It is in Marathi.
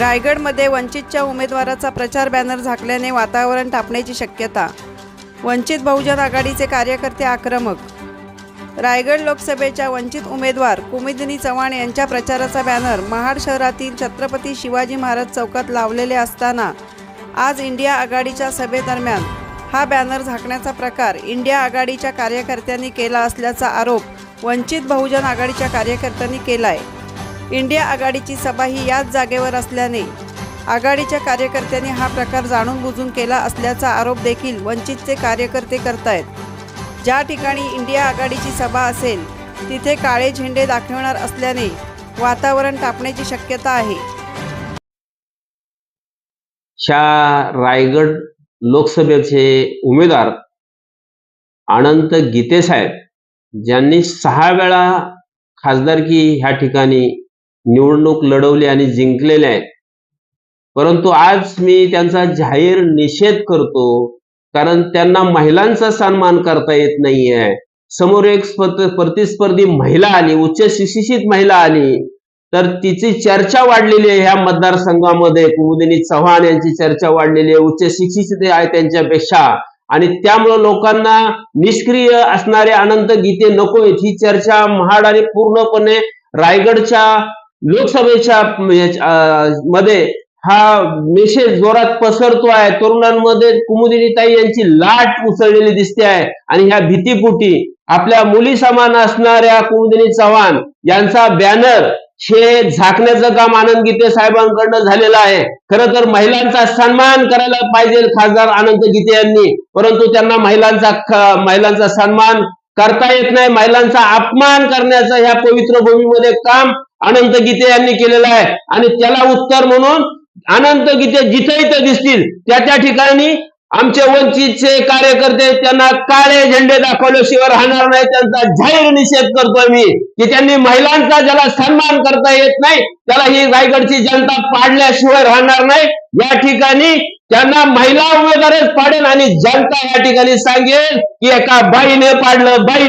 रायगडमध्ये वंचितच्या उमेदवाराचा प्रचार बॅनर झाकल्याने वातावरण तापण्याची शक्यता. वंचित बहुजन आघाडीचे कार्यकर्ते आक्रमक. रायगड लोकसभेच्या वंचित उमेदवार कुमिदिनी चव्हाण यांच्या प्रचाराचा बॅनर महाड शहरातील छत्रपती शिवाजी महाराज चौकात लावलेले असताना आज इंडिया आघाडीच्या सभेदरम्यान हा बॅनर झाकण्याचा प्रकार इंडिया आघाडीच्या कार्यकर्त्यांनी केला असल्याचा आरोप वंचित बहुजन आघाडीच्या कार्यकर्त्यांनी केला आहे इंडिया आघाडीची सभा ही याच जागेवर असल्याने आघाडीच्या कार्यकर्त्यांनी हा प्रकार जाणून बुजून केला असल्याचा आरोप देखील वंचितचे कार्यकर्ते करतायत. ज्या ठिकाणी इंडिया आघाडीची सभा असेल तिथे काळे झेंडे दाखवणार असल्याने वातावरण तापण्याची शक्यता आहे. शा रायगड लोकसभेचे उमेदवार अनंत गीते साहेब ज्यांनी सहा वेळा खासदारकी ह्या ठिकाणी निवडणूक लढवली आणि जिंकलेले आहेत. परंतु आज मी त्यांचा जाहीर निषेध करतो कारण त्यांना महिलांचा सन्मान करता येत नाहीये. समोर एक प्रतिस्पर्धी महिला आली उच्च शिक्षित महिला आली तर तिची चर्चा वाढलेली आहे ह्या मतदारसंघामध्ये. कुमुदिनी चव्हाण यांची चर्चा वाढलेली आहे उच्च शिक्षित आहे त्यांच्यापेक्षा. आणि त्यामुळं लोकांना निष्क्रिय असणारे अनंत गीते नकोय ही चर्चा महाड आणि पूर्णपणे रायगडच्या लोकसभेच्या मध्ये हा मेसेज जोरात पसरतो आहे. तरुणांमध्ये कुमुदिनीताई यांची लाट उसळलेली दिसते आहे. आणि ह्या भीतीपुटी आपल्या मुली समान असणाऱ्या कुमुदिनी चव्हाण यांचा बॅनर हे झाकण्याचं काम आनंद गीते साहेबांकडनं झालेलं आहे. खरं तर महिलांचा सन्मान करायला पाहिजे खासदार आनंद गीते यांनी. परंतु त्यांना महिलांचा महिलांचा सन्मान करता येत नाही. महिलांचा अपमान करण्याचं ह्या पवित्र भूमीमध्ये काम अनंत गीते यांनी केलेलं आहे. आणि त्याला उत्तर म्हणून अनंत गीते जिथे इथं दिसतील त्या त्या ठिकाणी आमचे वंचितचे कार्यकर्ते त्यांना काळे झेंडे दाखवल्याशिवाय राहणार नाही. त्यांचा जाहीर निषेध करतोय मी की त्यांनी महिलांचा ज्याला सन्मान करता येत नाही त्याला ही रायगडची जनता पाडल्याशिवाय राहणार नाही. या ठिकाणी त्यांना महिला उमेदवारच पाडेल आणि जनता या ठिकाणी सांगेल की एका बाईने पाडलं. बाई